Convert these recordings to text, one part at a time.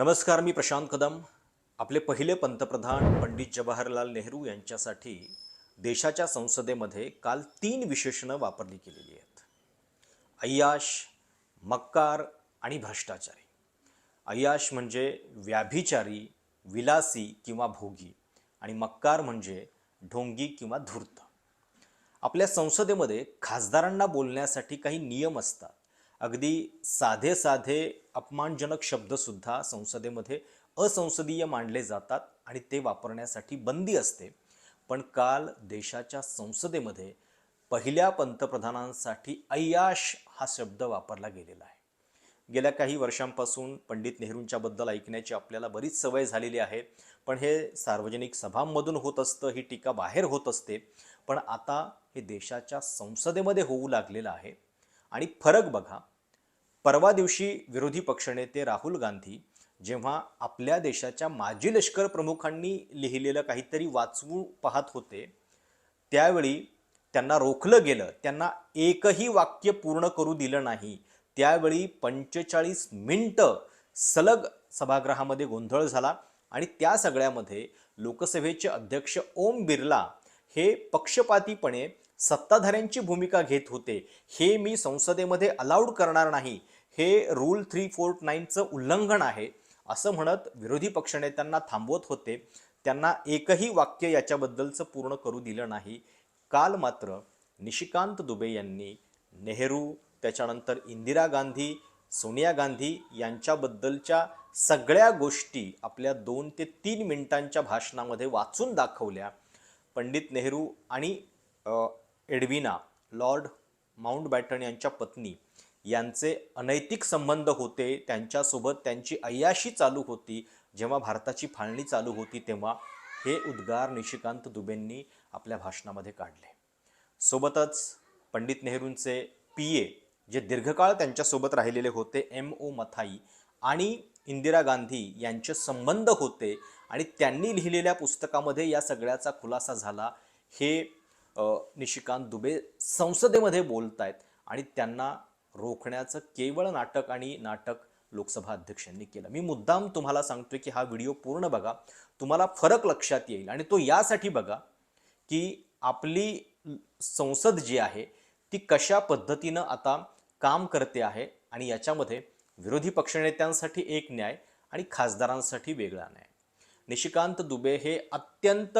नमस्कार मी प्रशांत कदम. आपले पहिले पंतप्रधान पंडित जवाहरलाल नेहरू यांच्यासाठी देशाच्या संसदेमध्ये काल तीन विशेषणं वापरली गेलेली आहेत. अय्याश मक्कार आणि भ्रष्टाचारी. अय्याश म्हणजे व्याभिचारी विलासी किंवा भोगी आणि मक्कार म्हणजे ढोंगी किंवा धूर्त. आपल्या संसदेमध्ये खासदारांना बोलण्यासाठी काही नियम असतात. अगदी साधे साधे अपमानजनक शब्दसुद्धा संसदेमध्ये असंसदीय मानले जातात आणि ते वापरण्यासाठी बंदी असते. पण काल देशाच्या संसदेमध्ये पहिल्या पंतप्रधानांसाठी अय्याश हा शब्द वापरला गेलेला आहे. गेल्या काही वर्षांपासून पंडित नेहरूंच्याबद्दल ऐकण्याची आपल्याला बरीच सवय झालेली आहे. पण हे सार्वजनिक सभांमधून होत असतं ही टीका बाहेर होत असते. पण आता हे देशाच्या संसदेमध्ये होऊ लागलेलं आहे. आणि फरक बघा परवा दिवशी विरोधी पक्षनेते राहुल गांधी जेव्हा आपल्या देशाच्या माजी लष्कर प्रमुखांनी लिहिलेलं काहीतरी वाचवू पाहत होते त्यावेळी त्यांना रोखलं गेलं. त्यांना एकही वाक्य पूर्ण करू दिलं नाही. त्यावेळी पंचेचाळीस मिनटं सलग सभागृहामध्ये गोंधळ झाला आणि त्या सगळ्यामध्ये लोकसभेचे अध्यक्ष ओम बिर्ला हे पक्षपातीपणे सत्ताधाऱ्यांची भूमिका घेत होते. हे मी संसदेमध्ये अलाउड करणार नाही. हे रूल थ्री फोर नाईनचं उल्लंघन आहे. असं म्हणत विरोधी पक्षनेत्यांना थांबवत होते. त्यांना एकही वाक्य याच्याबद्दलचं पूर्ण करू दिलं नाही. काल मात्र निशिकांत दुबे यांनी नेहरू त्याच्यानंतर इंदिरा गांधी सोनिया गांधी यांच्याबद्दलच्या सगळ्या गोष्टी आपल्या दोन ते तीन मिनिटांच्या भाषणामध्ये वाचून दाखवल्या. पंडित नेहरू आणि एडविना लॉर्ड माउंटबॅटन यांच्या पत्नी यांचे अनैतिक संबंध होते. त्यांच्यासोबत त्यांची अय्याशी चालू होती. जेव्हा भारताची फाळणी चालू होती तेव्हा हे उद्गार निशिकांत दुबेंनी आपल्या भाषणामध्ये काढले. सोबतच पंडित नेहरूंचे पी ए जे दीर्घकाळ त्यांच्यासोबत राहिलेले होते एम. ओ. मथाई आणि इंदिरा गांधी यांचे संबंध होते आणि त्यांनी लिहिलेल्या पुस्तकामध्ये या सगळ्याचा खुलासा झाला. हे निशिकांत दुबे संसदेमध्ये बोलत आहेत आणि त्यांना रोखण्याचं केवळ नाटक आणि नाटक लोकसभा अध्यक्षांनी केलं. मी मुद्दाम तुम्हाला सांगतोय की हा व्हिडिओ पूर्ण बघा. तुम्हाला फरक लक्षात येईल आणि तो यासाठी बघा की आपली संसद जी आहे ती कशा पद्धतीनं आता काम करते आहे आणि याच्यामध्ये विरोधी पक्षनेत्यांसाठी एक न्याय आणि खासदारांसाठी वेगळा न्याय. निशिकांत दुबे हे अत्यंत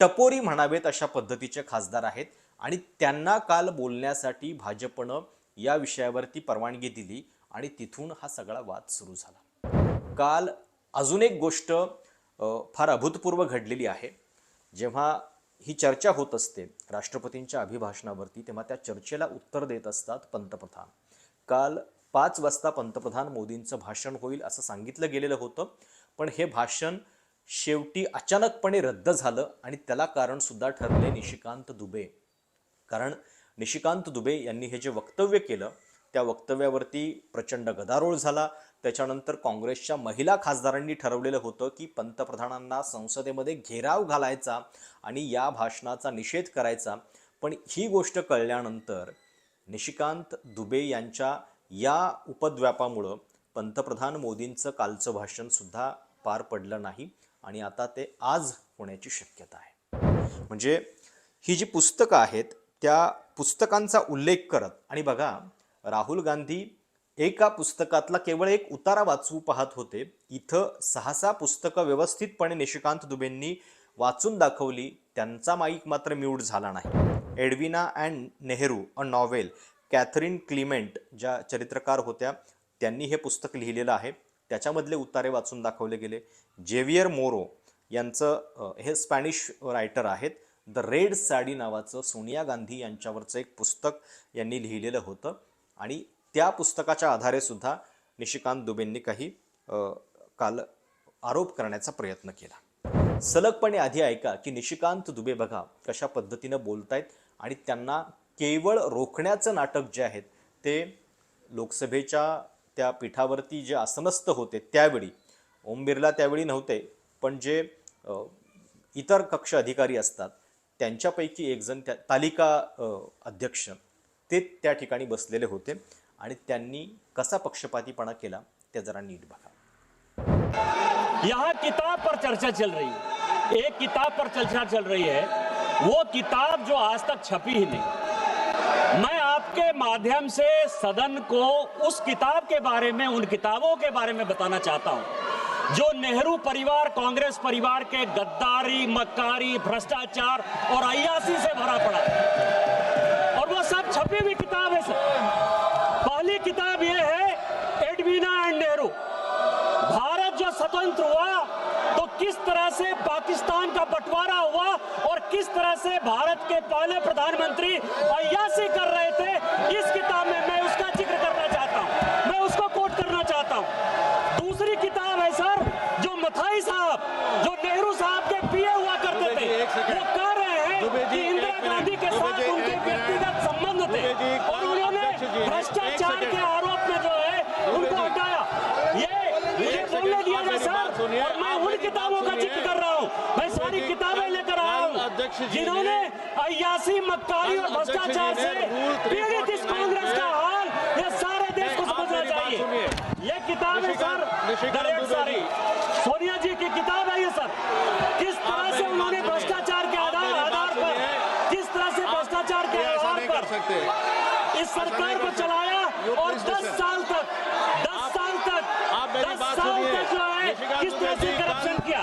टपोरी म्हणावेत अशा पद्धतीचे खासदार आहेत आणि त्यांना काल बोलण्यासाठी भाजपनं या विषयावरती परवानगी दिली आणि तिथून हा सगळा वाद सुरू झाला. काल अजून एक गोष्ट फार अभूतपूर्व घडलेली आहे. जेव्हा ही चर्चा होत असते राष्ट्रपतींच्या अभिभाषणावरती तेव्हा त्या चर्चेला उत्तर देत असतात पंतप्रधान. काल पाच वाजता पंतप्रधान मोदींचं भाषण होईल असं सांगितलं गेलेलं होतं पण हे भाषण शेवटी अचानकपणे रद्द झालं आणि त्याला कारणसुद्धा ठरले निशिकांत दुबे. कारण निशिकांत दुबे यांनी हे जे वक्तव्य केलं त्या वक्तव्यावरती प्रचंड गदारोळ झाला. त्याच्यानंतर काँग्रेसच्या महिला खासदारांनी ठरवलेलं होतं की पंतप्रधानांना संसदेमध्ये घेराव घालायचा आणि या भाषणाचा निषेध करायचा. पण ही गोष्ट कळल्यानंतर निशिकांत दुबे यांच्या या उपद्व्यापामुळं पंतप्रधान मोदींचं कालचं भाषणसुद्धा पार पडलं नाही. आणि आता ते आज होण्याची शक्यता आहे. म्हणजे ही जी पुस्तकं आहेत त्या पुस्तकांचा उल्लेख करत आणि बघा राहुल गांधी एका पुस्तकातला केवळ एक उतारा वाचू पाहत होते. इथं सहा सहा पुस्तकं व्यवस्थितपणे निशिकांत दुबेंनी वाचून दाखवली. त्यांचा माईक मात्र म्यूट झाला नाही. Edwina and Nehru a novel Catherine Clement ज्या चरित्रकार होत्या त्यांनी हे पुस्तक लिहिलेलं आहे. त्याच्यामधले उतारे वाचून दाखवले गेले. जेवियर मोरो यांचं हे स्पॅनिश रायटर आहेत. द रेड साडी नावाचं सोनिया गांधी यांच्यावरचं एक पुस्तक यांनी लिहिलेलं होतं. आणि त्या पुस्तकाच्या आधारे सुद्धा निशिकांत दुबेंनी काही काल आरोप करण्याचा प्रयत्न केला. सलगपणे आधी ऐका की निशिकांत दुबे बघा कशा पद्धतीनं बोलतायत आणि त्यांना केवळ रोखण्याचं नाटक जे आहेत ते लोकसभेच्या त्या पीठावरती जे आसनस्थ होते त्यावेळी ओम बिर्ला त्यावेळी नव्हते पण जे इतर कक्ष अधिकारी असतात त्यांच्यापैकी एक जण त्या तालिका अध्यक्ष ते त्या ठिकाणी बसलेले होते आणि त्यांनी कसा पक्षपातीपणा केला ते जरा नीट बघा. यहाँ किताब पर चर्चा चल रही है। एक किताब पर चर्चा चल रही है। वो किताब जो आज तक छपी ही नहीं। मैं माध्यम से सदन को उस किताब के बारे में, उन किताबों के बारे में बताना चाहता हूँ। जो नेहरू परिवार, कांग्रेस परिवार के गद्दारी, मक्कारी, भ्रष्टाचार और अयासी से भरा पड़ा है। और वो सब छपी हुई किताब है सर। पहली किताब ये है, एडवीना एंड नेहरू। भारत जो स्वतंत्र हुआ तो किस तरह से पाकिस्तान का बंटवारा हुआ किस तरह से भारत के पहले प्रधानमंत्री अयासी कर रहे थे इस किताब में मैं उसका ज़िक्र करना चाहता हूँ। मैं उसको कोट करना चाहता हूँ। दूसरी किताब है सर जो मथाई साहब जो नेहरू साहब के पिए हुआ करते थे। वो कह रहे हैं कि इंदिरा गांधी के साथ उनके व्यक्तिगत संबंध थे। और उन्होंने भ्रष्टाचार के आरोप में जो है उनको हटाया। ये मुझे बोलने दिया जाए सर और मैं उन किताबों का जिन्होंने ने- अयासी मक्कारी कल और अध्यक्ष जी भ्रष्टाचार ने से रूल पीड़ित इस 349 कांग्रेस का में- हाल ये सारे देश को नहीं, आप समझना मेरी बात चाहिए सुनिए। ये किताब है सर निशिकांत- निशिकांत डायरेक्ट दुबे सारी जी। सोनिया जी की किताब है ये सर किस तरह मेरी से बात उन्होंने सुनिए। भ्रष्टाचार के आप आधार मेरी आधार बात पर सुनिए। किस तरह से आप भ्रष्टाचार के ये ऐसा आधार नहीं कर पर सकते इस सरकार नहीं को कर सकते। चलाया You और please 10 listen. साल तक 10 आप- साल तक आप मेरी 10 बात साल सुनिए। तक जो है निशिकांत किस तरह दुबे से जी, करप्शन कल- किया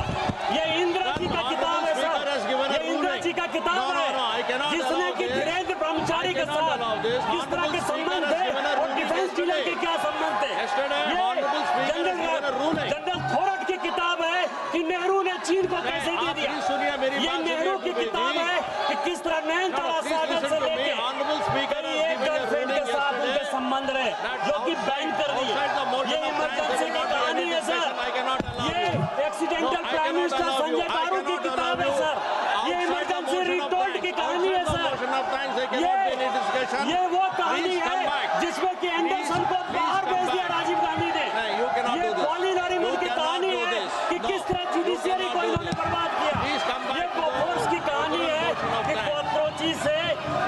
ये इंदिरा जी का Honorable किताब है Speaker has given sir a ये इंदिरा ruling. जी का किताब No, no, no, I है cannot जिसने allow कि this. Dhirendra Brahmachari I K cannot साथ allow this. किस तरह के Honorable संबंध Speaker has थे given a और ruling डिफेंस डीलर के yesterday. क्या संबंध थे Yesterday, Honorable Speaker has given a ruling. General Thorat की किताब है कि नेहरू ने चीन को कैसे दे आप दिया please सुनिए मेरी ये बात नेहरू सुनिए, की दुबे किताब जी। है कि किस तरह Nayan No, no, Tara please Sahgal listen से to me. लेके Honorable Speaker has एक given a गर्लफ्रेंड के ruling साथ उनके yesterday. संबंध रहे That's जो कि outside- बैन कर दिए outside the motion ये of times, इमरजेंसी there की cannot be कहानी any है sir discussion. I cannot allow ये you. Accidental No, I prime cannot minister allow Sanjaya you. I Baru की cannot किताब है allow सर you. ये Outside the emergency motion of retold times, की कहानी है outside the sir motion of times, there cannot be any discussion. ये वो कहानी Please come है back. जिसमें कि एंडरसन को बाहर भेज दिया. राजीव गांधी ने ये की कहानी है. कि. किस तरह जुडिशियरी को इन्होंने. बर्बाद किया ये की कहानी है कि से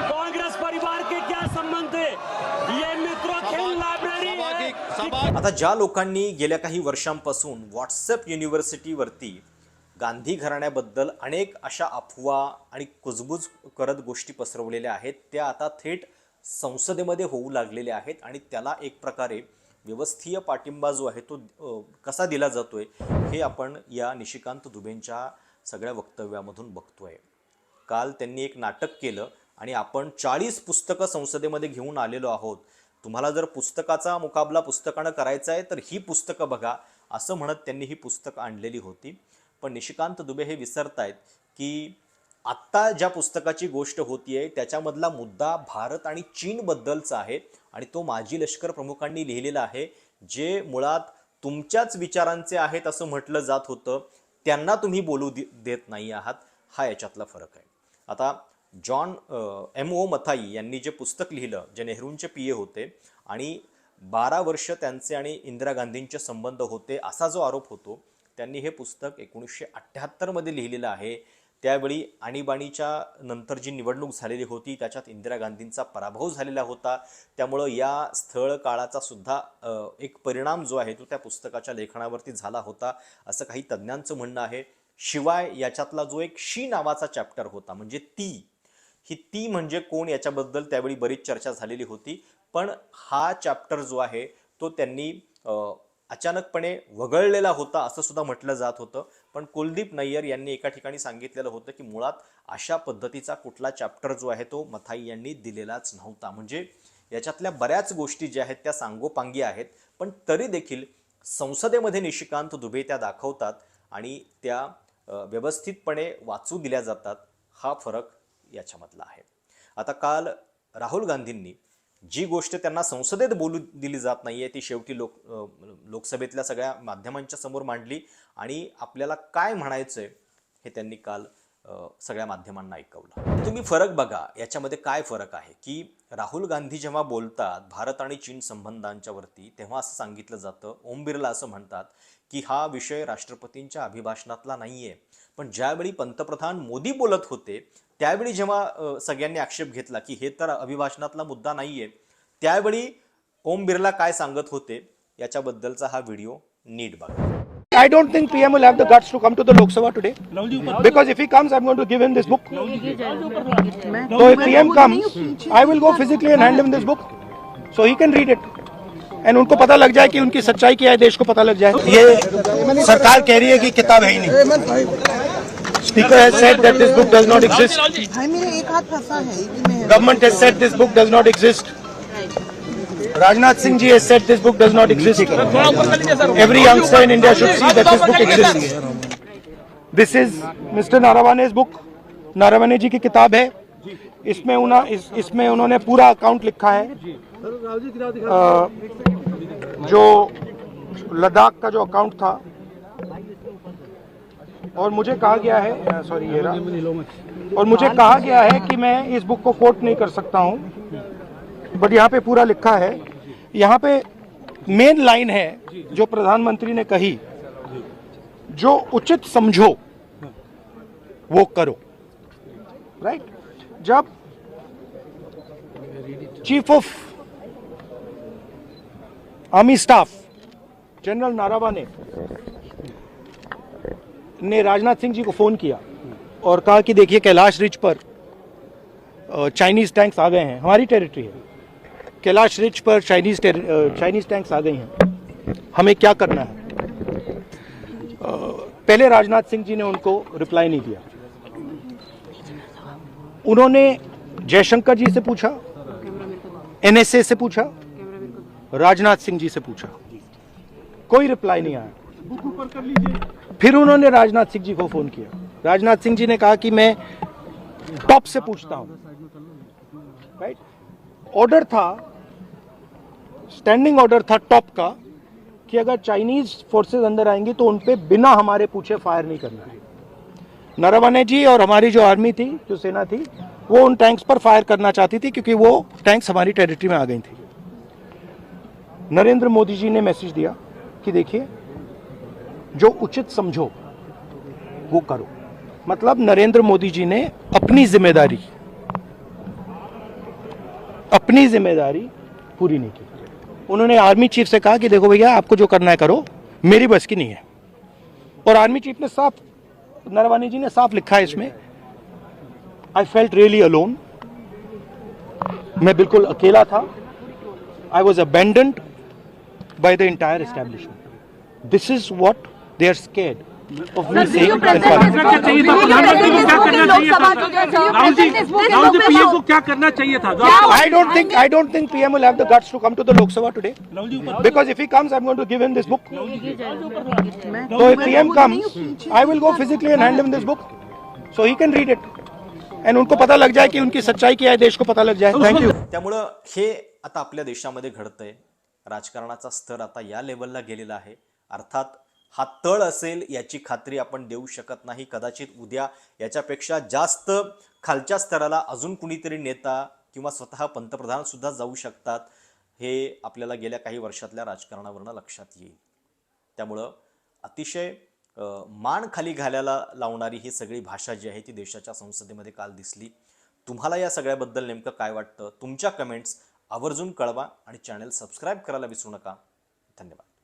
कांग्रेस परिवार के क्या संबंध थे ये सभा- आता ज्या लोकांनी गेल्या काही वर्षांपासून व्हॉट्सअप युनिव्हर्सिटीवरती गांधी घराण्याबद्दल अनेक अशा अफवा आणि कुजबुज करत गोष्टी पसरवलेल्या आहेत त्या आता थेट संसदेमध्ये होऊ लागलेले आहेत आणि त्याला एक प्रकारे व्यवस्थीय पाठिंबा जो आहे तो कसा दिला जातो आहे हे आपण या निशिकांत दुबेंच्या सगळ्या वक्तव्यामधून बघतो आहे काल त्यांनी एक नाटक केलं आणि आपण चाळीस पुस्तकं संसदेमध्ये घेऊन आलेलो आहोत. तुम्हाला जर पुस्तकाचा मुकाबला पुस्तकानं करायचा आहे तर ही पुस्तकं बघा असं म्हणत त्यांनी ही पुस्तकं आणलेली होती. पण निशिकांत दुबे हे विसरतायत की आत्ता ज्या पुस्तकाची गोष्ट होतीये त्याच्यामधला मुद्दा भारत आणि चीनबद्दलचा आहे आणि तो माजी लष्कर प्रमुखांनी लिहिलेला आहे जे मुळात तुमच्याच विचारांचे आहेत असं म्हटलं जात होतं त्यांना तुम्ही बोलू दे- देत नाही आहात हा याच्यातला फरक आहे. आता जॉन एम ओ मथाई यांनी जे पुस्तक लिहिलं जे नेहरूंचे पी ए होते आणि बारा वर्ष त्यांचे आणि इंदिरा गांधींचे संबंध होते असा जो आरोप होतो त्यांनी हे पुस्तक एकोणीसशे अठ्ठ्याहत्तरमध्ये लिहिलेलं आहे. त्यावेळी आणीबाणीच्या नंतर जी निवडणूक झालेली होती त्याच्यात इंदिरा गांधींचा पराभव झालेला होता. त्यामुळं या स्थळ काळाचा सुद्धा एक परिणाम जो आहे तो त्या पुस्तकाच्या लेखनावरती झाला होता असं काही तज्ज्ञांचं म्हणणं आहे. शिवाय याच्यातला जो एक शी नावाचा चॅप्टर होता म्हणजे ती ही ती म्हणजे कोण याच्याबद्दल त्यावेळी बरीच चर्चा झालेली होती. पण हा चॅप्टर जो आहे तो त्यांनी अचानकपणे वगळलेला होता असं सुद्धा म्हटलं जात होतं. पण कुलदीप नय्यर यांनी एका ठिकाणी सांगितलेलं होतं की मुळात अशा पद्धतीचा कुठला चॅप्टर जो आहे तो मथाई यांनी दिलेलाच नव्हता. म्हणजे याच्यातल्या बऱ्याच गोष्टी ज्या आहेत त्या सांगोपांगी आहेत. पण तरी देखील संसदेमध्ये निशिकांत दुबे त्या दाखवतात आणि त्या व्यवस्थितपणे वाचू दिल्या जातात. हा फरक याच्यामधला आहे. आता काल राहुल गांधींनी जी गोष्ट त्यांना संसदेत बोलू दिली जात नाही आहे ती शेवटी लोक लोकसभेतल्या सगळ्या माध्यमांच्या समोर मांडली. आणि आपल्याला काय म्हणायचंय हे त्यांनी काल सगळ्या माध्यमांना ऐकवलं. तुम्ही फरक बघा याच्यामध्ये काय फरक आहे? की राहुल गांधी जेव्हा बोलतात भारत आणि चीन संबंधांच्यावरती तेव्हा असं सांगितलं जातं ओम बिर्ला असं म्हणतात की हा विषय राष्ट्रपतींच्या अभिभाषणातला नाही आहे पण ज्यावेळी पंतप्रधान मोदी बोलत होते त्यावेळी जेव्हा सगळ्यांनी आक्षेप घेतला की हे तर अभिभाषणातला मुद्दा नाहीये त्यावेळी ओम बिर्ला काय सांगत होते याच्याबद्दलचा हा व्हिडिओ नीट बघा I don't think PM will have the guts to come to the Lok Sabha today. Because if he comes, I'm going to give him this book. So if PM comes, I will go physically and hand him this book. So he can read it. And उनको पता लग जाए कि उनकी सच्चाई क्या है देश को पता लग जाए ये सरकार कह रही है कि किताब है ही नहीं speaker has said that this book does not exist भाई मेरा एक हाथ फंसा है ये मैं government has said this book does not exist Rajnath Singh ji has said this book does not exist. Every youngster in India should see that this book exists. This is Mr. Narawane's book. Naravane जी की किताब है इसमें उना, इस, इसमें उन्होंने पूरा account लिखा है अ, जो लद्दाख का जो अकाउंट था और मुझे कहा गया है सॉरी ये और मुझे कहा गया है कि मैं इस बुक को कोट नहीं कर सकता हूँ बट यहाँ पे पूरा लिखा है। यहाँ पे मेन लाइन है जो प्रधानमंत्री ने कही जो उचित समझो वो करो। राइट जब chief of army staff general Naravane ने राजनाथ सिंह जी को फ़ोन किया और कहा कि देखिए कैलाश रिज पर चाइनीज़ टैंक्स आ गए हैं। हमारी टेरिटरी है। कैलाश रिज पर चाइनीज़ चाइनीज़ टैंक्स आ गई हैं। हमें क्या करना है? पहले राजनाथ सिंह जी ने उनको रिप्लाई नहीं दिया उन्होंने जयशंकर जी से पूछा एनएसए से पूछा राजनाथ सिंह जी से पूछा। कोई रिप्लाई नहीं आया। फिर उन्होंने राजनाथ सिंह जी को फ़ोन किया। राजनाथ सिंह जी ने कहा कि मैं टॉप से पूछता हूँ। राइट ऑर्डर था स्टैंडिंग ऑर्डर था टॉप का कि अगर चाइनीज़ फोर्सेस अंदर आएँगी तो उन बिना हमारे पूछे फायर नहीं करना है। जी और हमारी जो आर्मी थी, जो सेना थी, वो उन टैंक्स पर फायर करना चाहती थी क्योंकि वो टैंक्स हमारी टेरिटरी में आ गई थी। नरेंद्र मोदी जी ने मैसेज दिया कि देखिए जो उचित समझो, वो करो। मतलब नरेंद्र मोदी जी ने अपनी ज़िम्मेदारी अपनी ज़िम्मेदारी पूरी नहीं की। उन्होंने आर्मी चीफ से कहा कि देखो भैया, आपको जो करना है करो, मेरी बस की नहीं है। और आर्मी चीफ ने साफ़, नरवानी जी ने साफ़ लिखा है इसमें आई फेल्ट रियली अलोन मैं बिल्कुल अकेला था। I was abandoned by the entire establishment this is what they are scared of me saying Rahul ji Rahul ji PM को क्या करना चाहिए था I don't think I don't think PM will have the guts to come to the Lok Sabha today. Because if he comes, I'm going to give him this book. So if PM comes, I will go physically and hand him this book, so he can read it. And उनको पता लग जाए कि उनकी सच्चाई क्या है देश को पता लग जाए थैंक यू त्यामुळं हे आता आपल्या देशामध्ये घडतंय राजकारणाचा स्तर आता या लेवलला गेलेला आहे अर्थात हा तळ असेल याची खात्री आपण देऊ शकत नाही. कदाचित उद्या याच्यापेक्षा जास्त खालच्या स्तराला अजून कुणीतरी नेता किंवा स्वतः पंतप्रधानसुद्धा जाऊ शकतात. हे आपल्याला गेल्या काही वर्षातल्या राजकारणावरनं लक्षात येईल. त्यामुळं अतिशय मान खाली घालायला लावणारी ही सगळी भाषा जी आहे ती देशाच्या संसदेमध्ये काल दिसली. तुम्हाला या सगळ्याबद्दल नेमकं काय वाटतं? तुमच्या कमेंट्स आवर्जून कळवा आणि चॅनल सबस्क्राईब करायला विसरू नका. धन्यवाद.